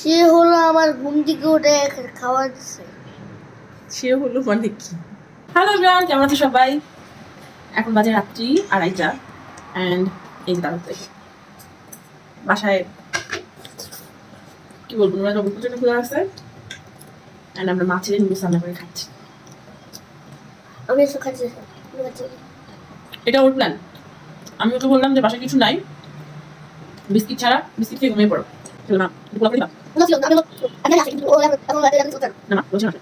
সে হলো আমার ঘুম থেকে উঠে খাওয়া দিচ্ছে সে হলো মানে কি? হ্যালো ব্রান কেমন আছো সবাই? এখন বাজে রাত্রি আড়াইটা অ্যান্ড এই দাঁড়াতে বাসায় কি বলব নোরা জব প্রচণ্ড খোলা আছে অ্যান্ড আমরা মাছের নুডলস রান্না করে খাচ্ছি। আমি এসব খাচ্ছি। এটা ওর প্ল্যান আমি ওকে বললাম যে বাসায় কিছু নাই বিস্কিট ছাড়া বিস্কিট খেয়ে ঘুমিয়ে পড়ো। না ছিল না, আমি আমি কিন্তু ও না না বলছি না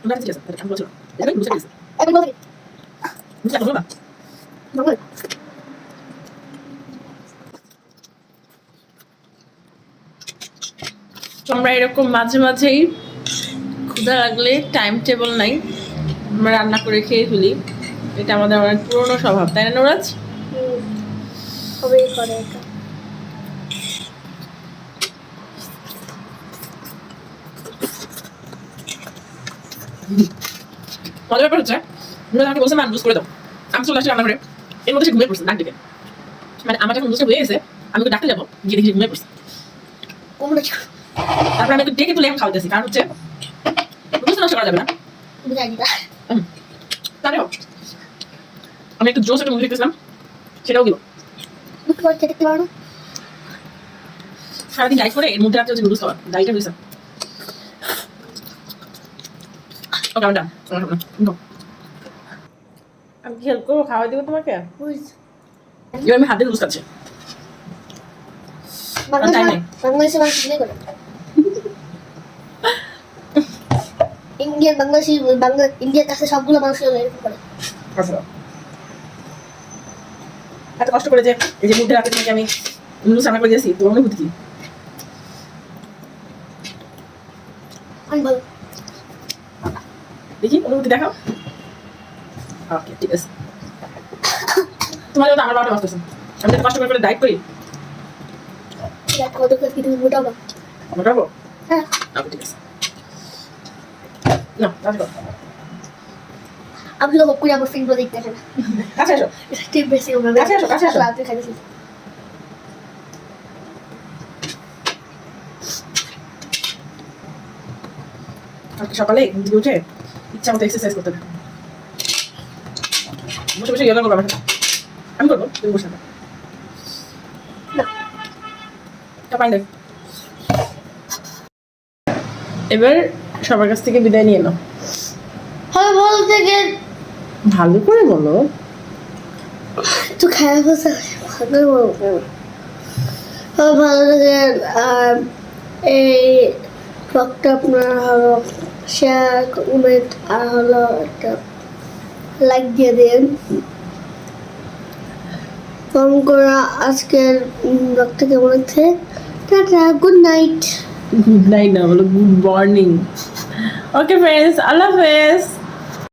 তোমার কাছে আছে আমি বলছি না এটা বুঝতে পেরেছি না। এখন বুঝতে পারছ না বলবে। আমরা এরকম মাঝে মাঝেই ক্ষুধা লাগলে টাইম টেবল নাই আমরা রান্না করে খেয়ে ফেলি এটা আমাদের অনেক পুরনো স্বভাব তাই না নোরাজ। করে এটা মজার ব্যাপার হচ্ছে নোরাজ আমাকে বলছে নুডলস করে দাও আমি চলে আসি রান্না করে এর মধ্যে সে ঘুমিয়ে পড়ছে ডাক দিকে মানে আমার যখন নুডলসটা হয়ে গেছে আমি ওকে ডাকতে যাব গিয়ে দেখি ঘুমিয়ে পড়ছে। তারপরে আমি ওকে ডেকে তুলে আমি খাওয়াতেছি কারণ হচ্ছে নুডলস নষ্ট করা যাবে না। আমি। তাহলে আমি একটু জোস একটা মুভি দেখতেছিলাম সেটাও না? সারাদিন ডাইট করে এর মধ্যে রাখতে হচ্ছে নুডলস খাওয়া ডাইটে হয়েছে ওকে আমি আমি কি হেল্প করব খাওয়া দিব তোমাকে? এবার আমি হাতে নুডলস খাচ্ছি বাংলাদেশে বাংলা ইন্ডিয়ার কাছে সবগুলো মানুষ এরকম করে। আচ্ছা। এত কষ্ট করে যে এই যে রাতে তোমাকে আমি নুডলস রান্না করে দিয়েছি তো অনুভূতি কি? আমি বলো। দেখি অনুভূতি দেখাও। ওকে ঠিক আছে। তোমার তো আমার বারোটা বাজতেছে আমি কষ্ট করে করে ডাইট করি। দেখ আমাদের কি তুমি আমরা খাব? হ্যাঁ। ঠিক আছে। না করো আমি তো করে ফিল্ম দেখতে বেশি হবে আসো, আসো। আপনি খাইতেছি। আজকে সকালে ঘুম থেকে উঠে ইচ্ছা মতো এক্সারসাইজ করতে থাকো বসে বসে ইয়োগা করব আমার আমি করব তুমি বসে থাকো। না। তা দেখ। এবার সবার কাছ থেকে বিদায় নিয়ে নাও। ভালো থেকে। ভালো করে বলো। একটু খারাপ হচ্ছে ভালো ভালো থেকে আর এই ব্লগটা আপনার হলো শেয়ার কমেন্ট আর হলো একটা লাইক দিয়ে দিন। কম করে আজকের ব্লগটা কেমন লাগছে tata good night good night না বলো গুড মর্নিং ওকে ফ্রেন্ডস আল্লাহ হাফেজ।